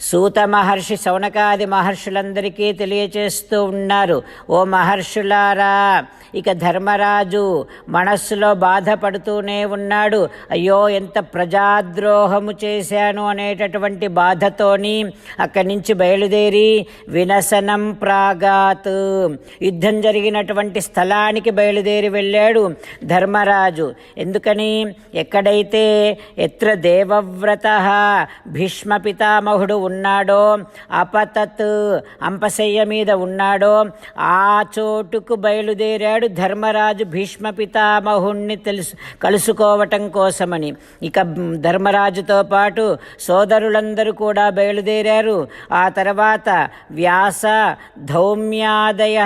సూత మహర్షి శౌనకాది మహర్షులందరికీ తెలియచేస్తూ ఉన్నారు. ఓ మహర్షులారా ఇక ధర్మరాజు మనస్సులో బాధపడుతూనే ఉన్నాడు. అయ్యో ఎంత ప్రజాద్రోహము చేశాను అనేటటువంటి బాధతోని అక్కడి నుంచి బయలుదేరి వినసనం ప్రాగాత్ యుద్ధం జరిగినటువంటి స్థలానికి బయలుదేరి వెళ్ళాడు ధర్మరాజు. ఎందుకని? ఎక్కడైతే ఎత్ర దేవవ్రత భీష్మ పితామహుడు ఉన్నాడో అపతత్ అంపశయ్య మీద ఉన్నాడో ఆ చోటుకు బయలుదేరాడు ధర్మరాజు భీష్మ పితామహుణ్ణి తెలుసు కలుసుకోవటం కోసమని. ఇక ధర్మరాజుతో పాటు సోదరులందరూ కూడా బయలుదేరారు. ఆ తర్వాత వ్యాస ధౌమ్యాదయ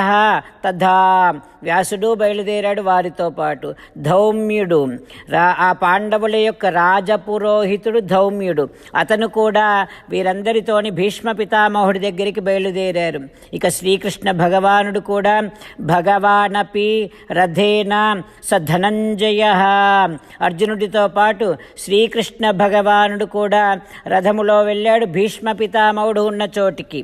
తథా వ్యాసుడు బయలుదేరాడు వారితో పాటు. ధౌమ్యుడు రా ఆ పాండవుల యొక్క రాజపురోహితుడు ధౌమ్యుడు. అతను కూడా వీరందరితోని భీష్మ పితామహుడి దగ్గరికి బయలుదేరారు. ఇక శ్రీకృష్ణ భగవానుడు కూడా భగవానపి రథేన స ధనంజయ అర్జునుడితో పాటు శ్రీకృష్ణ భగవానుడు కూడా రథములో వెళ్ళాడు భీష్మ పితామహుడు ఉన్న చోటికి.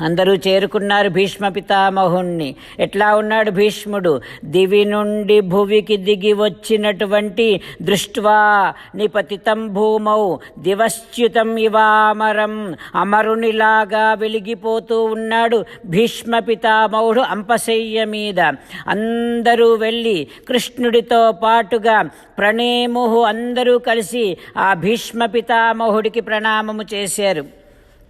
అందరూ చేరుకున్నారు భీష్మ పితామహుణ్ణి. ఎట్లా ఉన్నాడు భీష్ముడు? దివి నుండి భువికి దిగి వచ్చినటువంటి దృష్ట్వా నిపతితం భూమౌ దివశ్చ్యుతం ఇవామరం అమరునిలాగా వెలిగిపోతూ ఉన్నాడు భీష్మ పితామహుడు అంపశయ్య మీద. అందరూ వెళ్ళి కృష్ణుడితో పాటుగా ప్రణేముహు అందరూ కలిసి ఆ భీష్మ పితామహుడికి ప్రణామము చేశారు.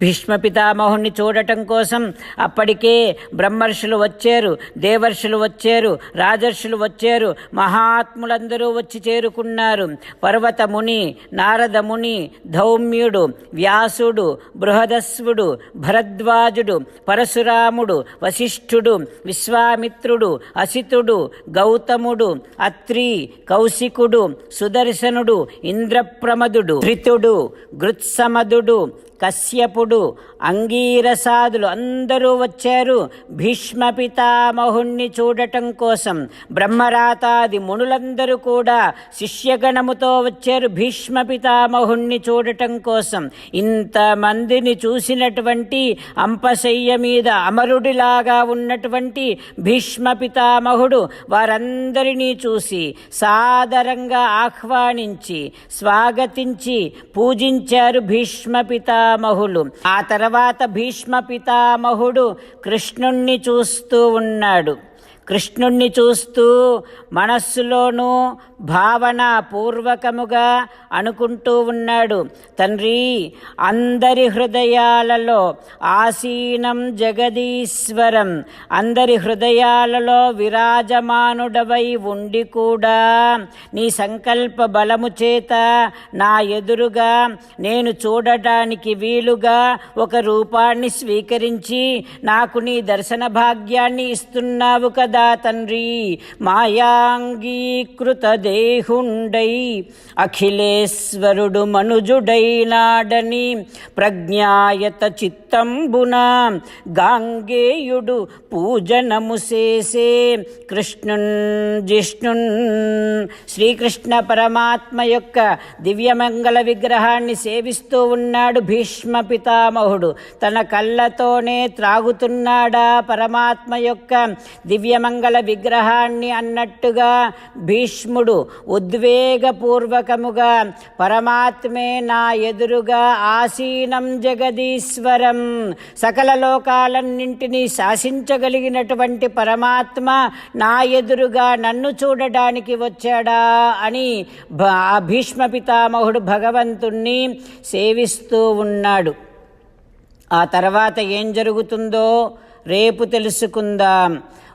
భీష్మ పితామహుణ్ణి చూడటం కోసం అప్పటికే బ్రహ్మర్షులు వచ్చారు దేవర్షులు వచ్చారు రాజర్షులు వచ్చారు మహాత్ములందరూ వచ్చి చేరుకున్నారు. పర్వతముని నారదముని ధౌమ్యుడు వ్యాసుడు బృహదస్వుడు భరద్వాజుడు పరశురాముడు వశిష్ఠుడు విశ్వామిత్రుడు అసితుడు గౌతముడు అత్రి కౌశికుడు సుదర్శనుడు ఇంద్రప్రమదుడు ధృతుడు గృత్సమదుడు కశ్యపుడు అంగీరసాదులు అందరూ వచ్చారు. భీష్మ పితామహుణ్ణి చూడటం కోసం బ్రహ్మరాతాది మునులందరూ కూడా శిష్యగణముతో వచ్చారు. భీష్మ పితామహుణ్ణి చూడటం కోసం ఇంతమందిని చూసినటువంటి అంపశయ్య మీద అమరుడిలాగా ఉన్నటువంటి భీష్మ పితామహుడు వారందరినీ చూసి సాదరంగా ఆహ్వానించి స్వాగతించి పూజించారు భీష్మ పితా పితామహులు. ఆ తర్వాత భీష్మ పితామహుడు కృష్ణుణ్ణి చూస్తూ ఉన్నాడు. కృష్ణుణ్ణి చూస్తూ మనస్సులోనూ భావన పూర్వకముగా అనుకుంటూ ఉన్నాడు. తండ్రి అందరి హృదయాలలో ఆసీనం జగదీశ్వరం. అందరి హృదయాలలో విరాజమానుడవై ఉండి కూడా నీ సంకల్ప బలము చేత నా ఎదురుగా నేను చూడటానికి వీలుగా ఒక రూపాన్ని స్వీకరించి నాకు నీ దర్శన భాగ్యాన్ని ఇస్తున్నావు కదా. గోవిందా తండ్రి మాయాంగీకృత దేహుండై అఖిలేశ్వరుడు మనుజుడైనాడని ప్రజ్ఞాయత చిత్తంబున గాంగేయుడు పూజనము చేసే కృష్ణున్ జిష్ణున్. శ్రీకృష్ణ పరమాత్మ యొక్క దివ్యమంగళ విగ్రహాన్ని సేవిస్తూ ఉన్నాడు భీష్మ పితామహుడు. తన కళ్ళతోనే త్రాగుతున్నాడా పరమాత్మ యొక్క దివ్య దివ్యమంగళ విగ్రహాన్ని అన్నట్టుగా భీష్ముడు ఉద్వేగపూర్వకముగా పరమాత్మే నా ఎదురుగా ఆసీనం జగదీశ్వరం. సకల లోకాలన్నింటినీ శాసించగలిగినటువంటి పరమాత్మ నా ఎదురుగా నన్ను చూడడానికి వచ్చాడా అని భీష్మ పితామహుడు భగవంతుణ్ణి సేవిస్తూ ఉన్నాడు. ఆ తర్వాత ఏం జరుగుతుందో రేపు తెలుసుకుందాం.